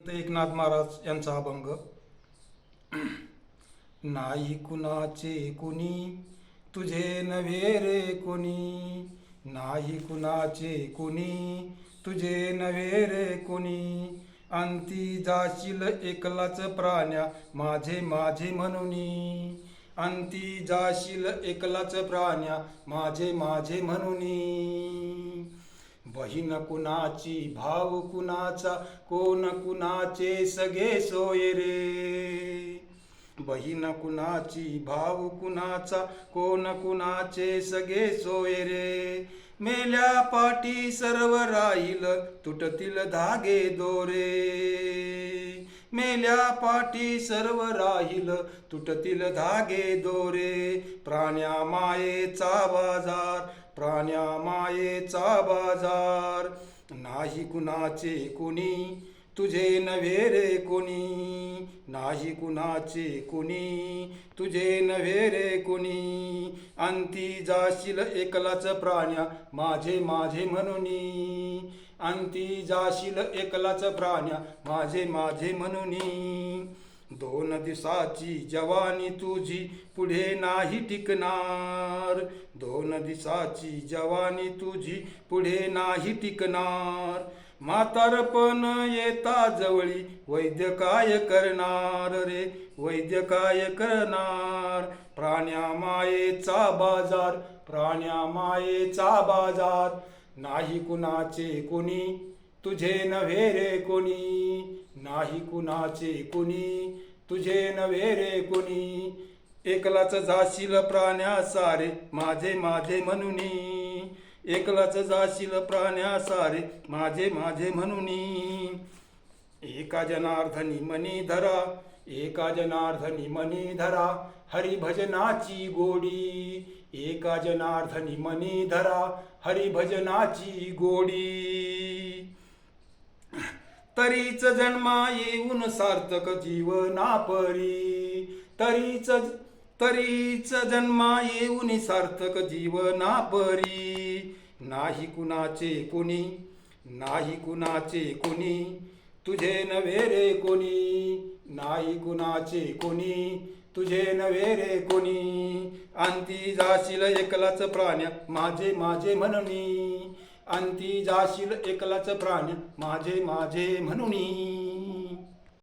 एकनाथ महाराज यांचा अभंग नाही कुणाचे कुणी तुझे नव्हे रे कोणी. नाही कुणाचे कुणी तुझे नव्हे रे कोणी. अंती जाशील एकलाच प्राण्या माझे माझे म्हणूनी. अंती जाशील एकलाच प्राण्या माझे माझे म्हणूनी. बहीण कुणाची भाव कुणाचा कोण कुणाचे सगळे सोय रे. बहीण कुणाची भाव कुणाचा कोण कुणाचे सगळे सोय रे. मेल्या पाठी सर्व राहील तुटतील धागे दोरे. मेल्या पाठी सर्व राहील तुटतील धागे दोरे. प्राण्या मायेचा बाजार प्राण्या मायेचा बाजार. नाही कुणाचे कुणी तुझे नव्हे रे कुणी. नाही कुणाचे कुणी तुझे नव्हे रे कुणी. अंती जाशील एकलाच प्राण्या माझे माझे म्हणूनी. अंती जाशील एकलाच प्राण्या माझे माझे म्हणूनी. दोन दिसाची जवानी तुझी पुढे नाही टिकणार. दोन दिसाची जवानी तुझी पुढे नाही टिकणार. म्हातारपण येता जवळी वैद्य काय करणार रे? वैद्य काय करणार? प्राण्या मायेचा बाजार प्राण्या मायेचा बाजार. नाही कुणाचे कुणी तुझे नव्हे रे कोणी नाही कुणाचे कुणी तुझे नव्हे रे कोणी. एकलाच जाशील प्राण्या सारे माझे माझे म्हणूनी. एकलाच जाशील प्राण्या सारे माझे माझे म्हणूनी. एका जनार्दनी मनी धरा एका जनार्दनी मनी धरा हरिभजनाची गोडी. एका जनार्दनी मनी धरा हरिभजनाची गोडी. तरीच जन्मा येऊन सार्थक जीवना परी तरीच तरीच जन्मा येऊन सार्थक जीवना परी नाही कुणाचे कोणी नाही कुणाचे कोणी तुझे नव्हे रे कोणी नाही कुणाचे कोणी तुझे नव्हे रे कोणी. अंती जाशील एकलाच प्राण्या माझे माझे म्हणणी अंती जाशील एकलाच प्राण माझे माझे म्हणून.